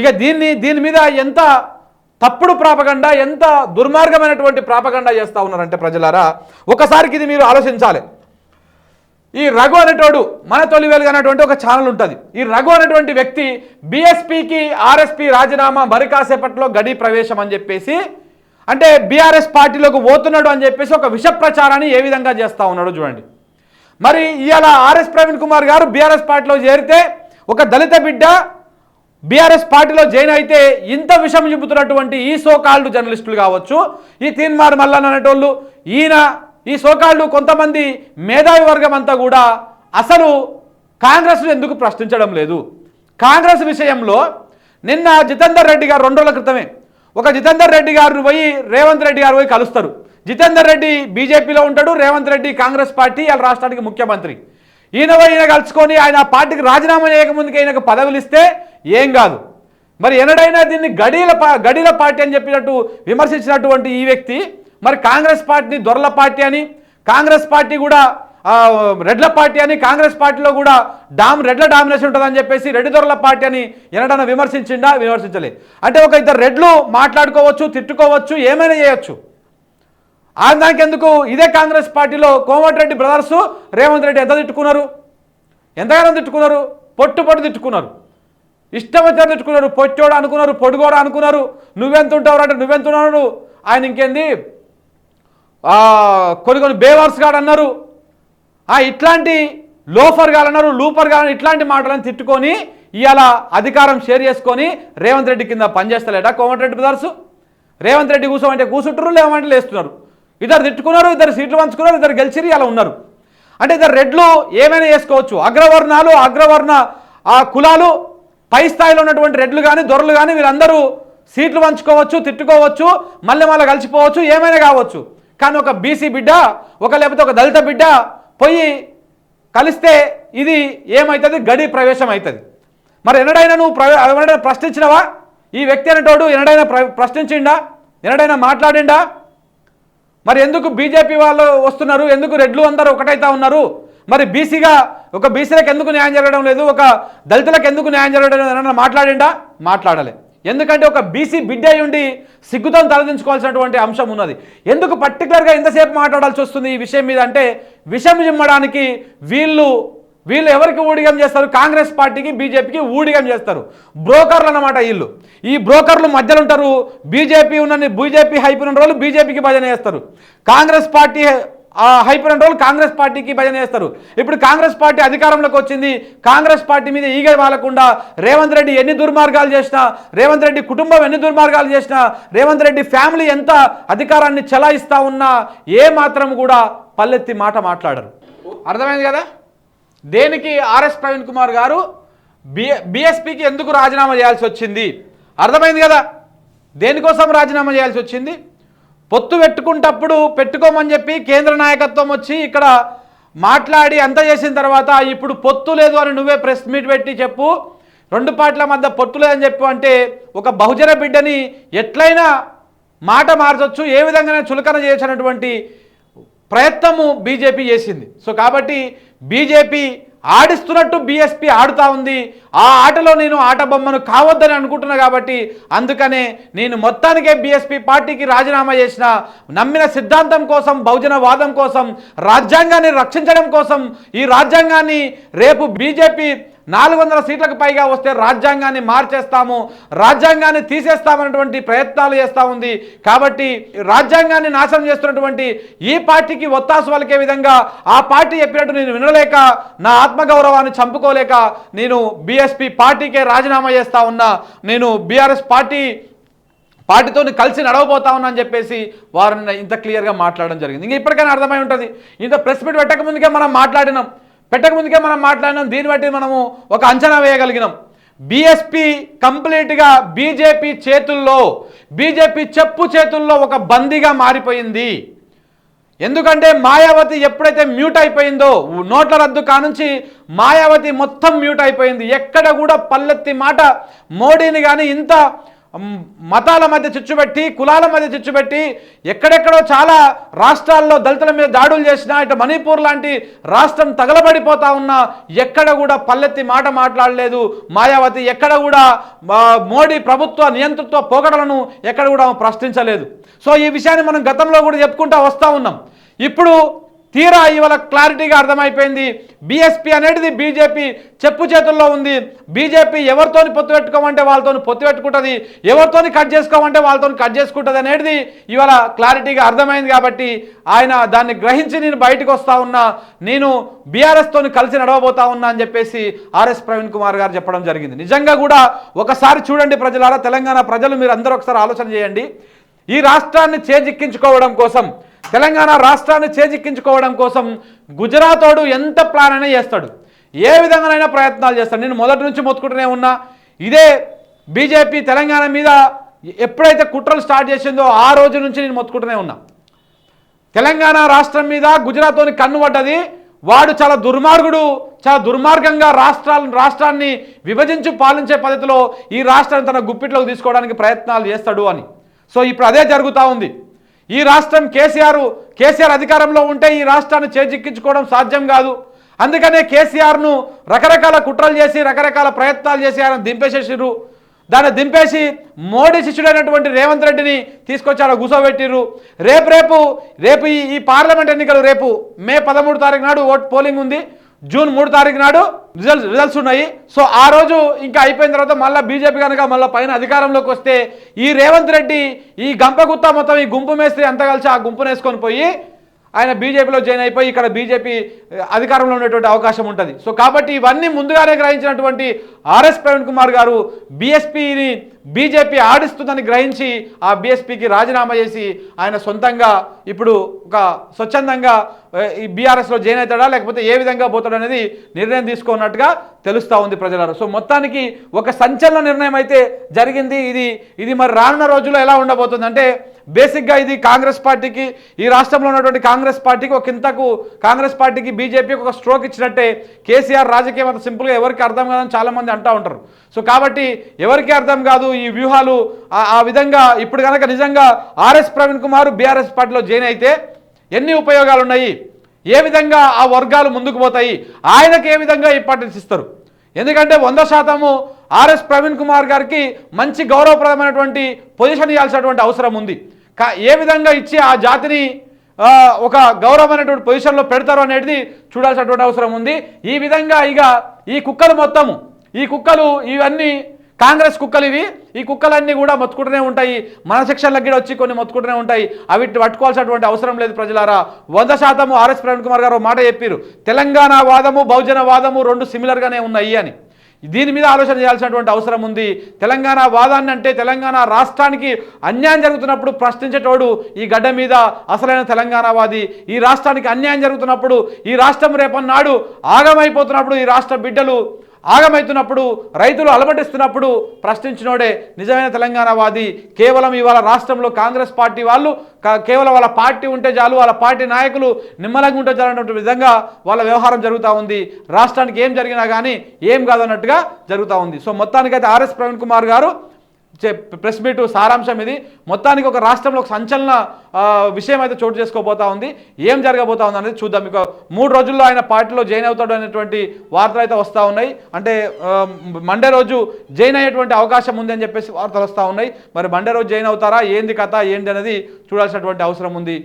ఇక దీన్ని దీని మీద ఎంత తప్పుడు ప్రాపగండ ఎంత దుర్మార్గమైనటువంటి ప్రాపగండ చేస్తూ ఉన్నారంటే ప్రజలారా ఒకసారికి ఇది మీరు ఆలోచించాలి. ఈ రఘు అనేటోడు మన తొలి వెలుగు అనేటువంటి ఒక ఛానల్ ఉంటుంది. ఈ రఘు అనేటువంటి వ్యక్తి బీఎస్పీకి ఆర్ఎస్పీ రాజీనామా మరి కాసేపట్లో గడి ప్రవేశం అని చెప్పేసి అంటే బీఆర్ఎస్ పార్టీలోకి పోతున్నాడు అని చెప్పేసి ఒక విష ప్రచారాన్ని ఏ విధంగా చేస్తూ ఉన్నాడు చూడండి. మరి ఇవాళ ఆర్ఎస్ ప్రవీణ్ కుమార్ గారు బీఆర్ఎస్ పార్టీలో చేరితే ఒక దళిత బిడ్డ బీఆర్ఎస్ పార్టీలో జాయిన్ అయితే ఇంత విషం చెబుతున్నటువంటి ఈ సోకాళ్ళు జర్నలిస్టులు కావచ్చు ఈ తీన్మార్ మల్లన్ అనేటోళ్ళు ఈయన ఈ సోకాళ్ళు కొంతమంది మేధావి వర్గం అంతా కూడా అసలు కాంగ్రెస్ను ఎందుకు ప్రశ్నించడం లేదు? కాంగ్రెస్ విషయంలో నిన్న జితేందర్ రెడ్డి గారు రెండు రోజుల క్రితమే ఒక జితేందర్ రెడ్డి గారు పోయి రేవంత్ రెడ్డి గారు పోయి కలుస్తారు. జితేందర్ రెడ్డి బీజేపీలో ఉంటాడు రేవంత్ రెడ్డి కాంగ్రెస్ పార్టీ వాళ్ళ రాష్ట్రానికి ముఖ్యమంత్రి. ఈయన పోయి ఈయన కలుసుకొని ఆయన పార్టీకి రాజీనామా చేయకముందుకు ఈయనకు పదవులు ఇస్తే ఏం కాదు. మరి ఎన్నడైనా దీన్ని గడీల పా- గడీల పార్టీ అని చెప్పినట్టు విమర్శించినటువంటి ఈ వ్యక్తి మరి కాంగ్రెస్ పార్టీని దొరల పార్టీ అని కాంగ్రెస్ పార్టీ కూడా రెడ్ల పార్టీ అని కాంగ్రెస్ పార్టీలో కూడా డామ్ రెడ్ల డామినేషన్ ఉంటుందని చెప్పేసి రెడ్డి దొరల పార్టీ అని ఎన్నడన్నా విమర్శించిండా విమర్శించలేదు అంటే ఒక ఇద్దరు రెడ్లు మాట్లాడుకోవచ్చు తిట్టుకోవచ్చు ఏమైనా చేయొచ్చు. ఆ దానికి ఎందుకు ఇదే కాంగ్రెస్ పార్టీలో కోమటిరెడ్డి బ్రదర్స్ రేవంత్ రెడ్డి ఎంత తిట్టుకున్నారు? ఎంతగానో తిట్టుకున్నారు? పొట్టు పొట్టు తిట్టుకున్నారు. ఇష్టం వచ్చారు తిట్టుకున్నారు పొట్టోడు అనుకున్నారు పొడుగోడు అనుకున్నారు. నువ్వెంత ఉంటావు అంటే నువ్వెంత ఉన్నాడు ఆయన ఇంకేంది? కొన్ని కొన్ని బేవర్స్ గాడు అన్నారు. ఆ, ఇట్లాంటి లోఫర్ గాలన్నారు లూపర్ గాలని ఇట్లాంటి మాటలను తిట్టుకొని ఇవాళ అధికారం షేర్ చేసుకొని రేవంత్ రెడ్డి కింద పనిచేస్తలేట కోమటిరెడ్డి బ్రదర్స్? రేవంత్ రెడ్డి కూర్చోమంటే కూర్చుంటారు లేవంటే లేస్తున్నారు. ఇద్దరు తిట్టుకున్నారు ఇద్దరు సీట్లు పంచుకున్నారు ఇద్దరు గెలిచిరి అలా ఉన్నారు. అంటే ఇద్దరు రెడ్లు ఏమైనా చేసుకోవచ్చు. అగ్రవర్ణాలు అగ్రవర్ణ ఆ కులాలు పై స్థాయిలో ఉన్నటువంటి రెడ్లు కానీ దొరలు కానీ వీళ్ళందరూ సీట్లు పంచుకోవచ్చు తిట్టుకోవచ్చు మళ్ళీ మళ్ళీ కలిసిపోవచ్చు ఏమైనా కావచ్చు. కానీ ఒక బీసీ బిడ్డ ఒక లేకపోతే ఒక దళిత బిడ్డ పోయి కలిస్తే ఇది ఏమవుతుంది గడి ప్రవేశం అవుతుంది మరి ఎన్నడైనా నువ్వు ప్రవే ఎవరైనా ప్రశ్నించినవా? ఈ వ్యక్తి అనేటోడు ఎన్నడైనా ప్ర ప్రశ్నించిండా? ఎన్నడైనా మాట్లాడిండా? మరి ఎందుకు బీజేపీ వాళ్ళు వస్తున్నారు? ఎందుకు రెడ్లు అందరూ ఒకటైతా ఉన్నారు? మరి బీసీగా ఒక బీసీలకు ఎందుకు న్యాయం జరగడం లేదు? ఒక దళితులకు ఎందుకు న్యాయం జరగడం లేదు మాట్లాడిండా? మాట్లాడలే. ఎందుకంటే ఒక బీసీ బిడ్డ అయి ఉండి సిగ్గుతో తలదించుకోవాల్సినటువంటి అంశం ఉన్నది. ఎందుకు పర్టికులర్గా ఎంతసేపు మాట్లాడాల్సి వస్తుంది ఈ విషయం మీద అంటే విషం చిమ్మడానికి వీళ్ళు వీళ్ళు ఎవరికి ఊడిగం చేస్తారు? కాంగ్రెస్ పార్టీకి బీజేపీకి ఊడిగం చేస్తారు. బ్రోకర్లు అన్నమాట వీళ్ళు. ఈ బ్రోకర్లు మధ్యలో ఉంటారు. బీజేపీ ఉన్న బీజేపీ హైప్ ఉన్న రోజులు బీజేపీకి భజన చేస్తారు. కాంగ్రెస్ పార్టీ ఆ హైపర్ ఉన్న కాంగ్రెస్ పార్టీకి భజన చేస్తారు. ఇప్పుడు కాంగ్రెస్ పార్టీ అధికారంలోకి వచ్చింది. కాంగ్రెస్ పార్టీ మీద ఈగ వాలకుండా రేవంత్ రెడ్డి ఎన్ని దుర్మార్గాలు చేసినా రేవంత్ రెడ్డి కుటుంబం ఎన్ని దుర్మార్గాలు చేసినా రేవంత్ రెడ్డి ఫ్యామిలీ ఎంత అధికారాన్ని చలాయిస్తా ఉన్నా ఏ మాత్రం కూడా పల్లెత్తి మాట మాట్లాడరు. అర్థమైంది కదా? దేనికి ఆర్ఎస్ ప్రవీణ్ కుమార్ గారు బి బిఎస్పికి ఎందుకు రాజీనామా చేయాల్సి వచ్చింది? అర్థమైంది కదా? దేనికోసం రాజీనామా చేయాల్సి వచ్చింది? పొత్తు పెట్టుకుంటప్పుడు పెట్టుకోమని చెప్పి కేంద్ర నాయకత్వం వచ్చి ఇక్కడ మాట్లాడి అంత చేసిన తర్వాత ఇప్పుడు పొత్తు లేదు అని నువ్వే ప్రెస్ మీట్ పెట్టి చెప్పు. రెండు పార్టీల మధ్య పొత్తు లేదని చెప్పు అంటే ఒక బహుజన బిడ్డని ఎట్లయినా మాట మార్చొచ్చు ఏ విధంగానే చులకన చేసినటువంటి ప్రయత్నము బీజేపీ చేసింది. సో కాబట్టి బీజేపీ ఆడిస్తున్నట్టు బీఎస్పీ ఆడుతూ ఉంది. ఆ ఆటలో నేను ఆట బొమ్మను కావద్దని అనుకుంటున్నా కాబట్టి అందుకనే నేను మొత్తానికే బీఎస్పీ పార్టీకి రాజీనామా చేసిన నమ్మిన సిద్ధాంతం కోసం బహుజన వాదం కోసం రాజ్యాంగాన్ని రక్షించడం కోసం ఈ రాజ్యాంగాన్ని రేపు బీజేపీ నాలుగు వందల సీట్లకు పైగా వస్తే రాజ్యాంగాన్ని మార్చేస్తాము రాజ్యాంగాన్ని తీసేస్తామన్నటువంటి ప్రయత్నాలు చేస్తూ ఉంది. కాబట్టి రాజ్యాంగాన్ని నాశనం చేస్తున్నటువంటి ఈ పార్టీకి ఒత్తాసు పలికే విధంగా ఆ పార్టీ చెప్పినట్టు నేను వినలేక నా ఆత్మగౌరవాన్ని చంపుకోలేక నేను బీఎస్పీ పార్టీకే రాజీనామా చేస్తా ఉన్నా నేను బీఆర్ఎస్ పార్టీ పార్టీతో కలిసి నడవబోతా ఉన్నా అని చెప్పేసి వారు ఇంత క్లియర్గా మాట్లాడడం జరిగింది. ఇంకా ఇప్పటికైనా అర్థమై ఉంటుంది. ఇంత ప్రెస్ మీట్ పెట్టక ముందుకే మనం మాట్లాడినాం. పెట్టక ముందుకే మనం మాట్లాడినాం దీన్ని బట్టి మనము ఒక అంచనా వేయగలిగినాం. బీఎస్పీ కంప్లీట్గా బీజేపీ చేతుల్లో బీజేపీ చెప్పు చేతుల్లో ఒక బందీగా మారిపోయింది. ఎందుకంటే మాయావతి ఎప్పుడైతే మ్యూట్ అయిపోయిందో నోట్ల రద్దు కానుంచి మాయావతి మొత్తం మ్యూట్ అయిపోయింది. ఎక్కడ కూడా పల్లెత్తి మాట మోడీని కానీ ఇంత మతాల మధ్య చిచ్చుబెట్టి కులాల మధ్య చిచ్చుబెట్టి ఎక్కడెక్కడో చాలా రాష్ట్రాల్లో దళితుల మీద దాడులు చేసినా ఇటు మణిపూర్ లాంటి రాష్ట్రం తగలబడిపోతా ఉన్నా ఎక్కడ కూడా పల్లెత్తి మాట మాట్లాడలేదు. మాయావతి ఎక్కడ కూడా మోడీ ప్రభుత్వ నియంతృత్వ పోకడలను ఎక్కడ కూడా ప్రశ్నించలేదు. సో ఈ విషయాన్ని మనం గతంలో కూడా చెప్పుకుంటా వస్తూ ఉన్నాం. ఇప్పుడు తీరా ఇవాళ క్లారిటీగా అర్థమైపోయింది. బీఎస్పీ అనేది బీజేపీ చెప్పు చేతుల్లో ఉంది. బీజేపీ ఎవరితోని పొత్తు పెట్టుకోమంటే వాళ్ళతోని పొత్తు పెట్టుకుంటుంది. ఎవరితోని కట్ చేసుకోమంటే వాళ్ళతోని కట్ చేసుకుంటుంది అనేది ఇవాళ క్లారిటీగా అర్థమైంది కాబట్టి ఆయన దాన్ని గ్రహించి నేను బయటకు వస్తా ఉన్నా. నేను బీఆర్ఎస్ తోని కలిసి నడవబోతా ఉన్నా అని చెప్పేసి ఆర్ఎస్ ప్రవీణ్ కుమార్ గారు చెప్పడం జరిగింది. నిజంగా కూడా ఒకసారి చూడండి ప్రజలారా తెలంగాణ ప్రజలు మీరు అందరూ ఒకసారి ఆలోచన చేయండి. ఈ రాష్ట్రాన్ని చేజిక్కించుకోవడం కోసం తెలంగాణ రాష్ట్రాన్ని చేజిక్కించుకోవడం కోసం గుజరాతోడు ఎంత ప్లాన్ అయినా చేస్తాడు. ఏ విధంగానైనా ప్రయత్నాలు చేస్తాడు. నేను మొదటి నుంచి మొత్తుకుంటూనే ఉన్నా. ఇదే బీజేపీ తెలంగాణ మీద ఎప్పుడైతే కుట్రలు స్టార్ట్ చేసిందో ఆ రోజు నుంచి నేను మొత్తుకుంటూనే ఉన్నా. తెలంగాణ రాష్ట్రం మీద గుజరాత్తోని కన్ను పడ్డది. వాడు చాలా దుర్మార్గుడు చాలా దుర్మార్గంగా రాష్ట్రాలను రాష్ట్రాన్ని విభజించి పాలించే పద్ధతిలో ఈ రాష్ట్రాన్ని తన గుప్పిట్లోకి తీసుకోవడానికి ప్రయత్నాలు చేస్తాడు అని. సో ఇప్పుడు అదే జరుగుతూ ఉంది. ఈ రాష్ట్రం కేసీఆర్ కేసీఆర్ అధికారంలో ఉంటే ఈ రాష్ట్రాన్ని చేజిక్కించుకోవడం సాధ్యం కాదు. అందుకనే కేసీఆర్ను రకరకాల కుట్రలు చేసి రకరకాల ప్రయత్నాలు చేసి ఆయన దింపేసేసిర్రు. దాన్ని దింపేసి మోడీ శిష్యుడైనటువంటి రేవంత్ రెడ్డిని తీసుకొచ్చి అలా కూసోబెట్టిర్రు. రేపు రేపు రేపు ఈ పార్లమెంట్ ఎన్నికలు రేపు మే పదమూడు తారీఖు నాడు ఓట్ పోలింగ్ ఉంది. జూన్ మూడు తారీఖు నాడు రిజల్ట్స్ రిజల్ట్స్ ఉన్నాయి. సో ఆ రోజు ఇంకా అయిపోయిన తర్వాత మళ్ళీ బీజేపీ కనుక మళ్ళీ పైన అధికారంలోకి వస్తే ఈ రేవంత్ రెడ్డి ఈ గంపగుత్త మొత్తం ఈ గుంపు మేస్త్రి అంతా కలిసి ఆ గుంపును వేసుకొని పోయి ఆయన బీజేపీలో జాయిన్ అయిపోయి ఇక్కడ బీజేపీ అధికారంలో ఉండేటువంటి అవకాశం ఉంటుంది. సో కాబట్టి ఇవన్నీ ముందుగానే గ్రహించినటువంటి ఆర్ఎస్ ప్రవీణ్ కుమార్ గారు బీఎస్పీని బీజేపీ ఆడిస్తుందని గ్రహించి ఆ బీఎస్పీకి రాజీనామా చేసి ఆయన సొంతంగా ఇప్పుడు ఒక స్వచ్ఛందంగా ఈ బీఆర్ఎస్లో జాయిన్ అవుతాడా లేకపోతే ఏ విధంగా పోతాడు అనేది నిర్ణయం తీసుకున్నట్టుగా తెలుస్తూ ఉంది ప్రజలారు. సో మొత్తానికి ఒక సంచలన నిర్ణయం అయితే జరిగింది. ఇది ఇది మరి రానున్న రోజుల్లో ఎలా ఉండబోతుంది? అంటే బేసిక్గా ఇది కాంగ్రెస్ పార్టీకి ఈ రాష్ట్రంలో ఉన్నటువంటి కాంగ్రెస్ పార్టీకి ఒక ఇంతకు కాంగ్రెస్ పార్టీకి బీజేపీకి ఒక స్ట్రోక్ ఇచ్చినట్టే కేసీఆర్ రాజకీయం అంత సింపుల్గా ఎవరికి అర్థం కాదని చాలామంది అంటూ ఉంటారు. సో కాబట్టి ఎవరికి అర్థం కాదు ఈ వ్యూహాలు ఆ- విధంగా ఇప్పుడు కనుక నిజంగా ఆర్ఎస్ ప్రవీణ్ కుమార్ బీఆర్ఎస్ పార్టీలో జాయిన్ అయితే ఎన్ని ఉపయోగాలు ఉన్నాయి? ఏ విధంగా ఆ వర్గాలు ముందుకు పోతాయి? ఆయనకు ఏ విధంగా ఇంపార్టెన్స్ ఇస్తారు? ఎందుకంటే వంద శాతము ఆర్ఎస్ ప్రవీణ్ కుమార్ గారికి మంచి గౌరవప్రదమైనటువంటి పొజిషన్ ఇవ్వాల్సినటువంటి అవసరం ఉంది. కా ఏ విధంగా ఇచ్చి ఆ జాతిని ఒక గౌరవమైనటువంటి పొజిషన్లో పెడతారు అనేది చూడాల్సినటువంటి అవసరం ఉంది. ఈ విధంగా ఇక ఈ కుక్కలు మొత్తము ఈ కుక్కలు ఇవన్నీ కాంగ్రెస్ కుక్కలు ఇవి. ఈ కుక్కలన్నీ కూడా మొత్తుకుంటూనే ఉంటాయి. మన సెక్షన్లకు కూడా వచ్చి కొన్ని మొత్తుకుంటూనే ఉంటాయి. అవి పట్టుకోవాల్సినటువంటి అవసరం లేదు ప్రజలారా. వంద శాతము ఆర్ఎస్ ప్రవీణ్ కుమార్ గారు మాట చెప్పారు తెలంగాణ వాదము బహుజన వాదము రెండు సిమిలర్గానే ఉన్నాయి అని. దీని మీద ఆలోచన చేయాల్సినటువంటి అవసరం ఉంది. తెలంగాణ వాదాన్ని అంటే తెలంగాణ రాష్ట్రానికి అన్యాయం జరుగుతున్నప్పుడు ప్రశ్నించేటోడు ఈ గడ్డ మీద అసలైన తెలంగాణవాది. ఈ రాష్ట్రానికి అన్యాయం జరుగుతున్నప్పుడు ఈ రాష్ట్రం రేపన్నాడు ఆగమైపోతున్నప్పుడు ఈ రాష్ట్ర బిడ్డలు ఆగమైతున్నప్పుడు రైతులు అలమటిస్తున్నప్పుడు ప్రశ్నించినోడే నిజమైన తెలంగాణవాది. కేవలం ఇవాళ రాష్ట్రంలో కాంగ్రెస్ పార్టీ వాళ్ళు కేవలం వాళ్ళ పార్టీ ఉంటే చాలు వాళ్ళ పార్టీ నాయకులు నిమ్మలంగా ఉంటే చాలన్నటువంటి విధంగా వాళ్ళ వ్యవహారం జరుగుతూ ఉంది. రాష్ట్రానికి ఏం జరిగినా కానీ ఏం కాదన్నట్టుగా జరుగుతూ ఉంది. సో మొత్తానికైతే ఆర్ఎస్ ప్రవీణ్ కుమార్ గారు ప్రెస్ మీట్ సారాంశం ఇది. మొత్తానికి ఒక రాష్ట్రంలో ఒక సంచలన విషయం అయితే చోటు చేసుకోబోతా ఉంది. ఏం జరగబోతా ఉంది అనేది చూద్దాం. ఇక మూడు రోజుల్లో ఆయన పార్టీలో జాయిన్ అవుతాడు అనేటువంటి వార్తలు అయితే వస్తూ ఉన్నాయి. అంటే మండే రోజు జాయిన్ అయ్యేటువంటి అవకాశం ఉంది అని చెప్పేసి వార్తలు వస్తూ ఉన్నాయి. మరి మండే రోజు జాయిన్ అవుతారా? ఏంది కథ? ఏంటి అనేది చూడాల్సినటువంటి అవసరం ఉంది.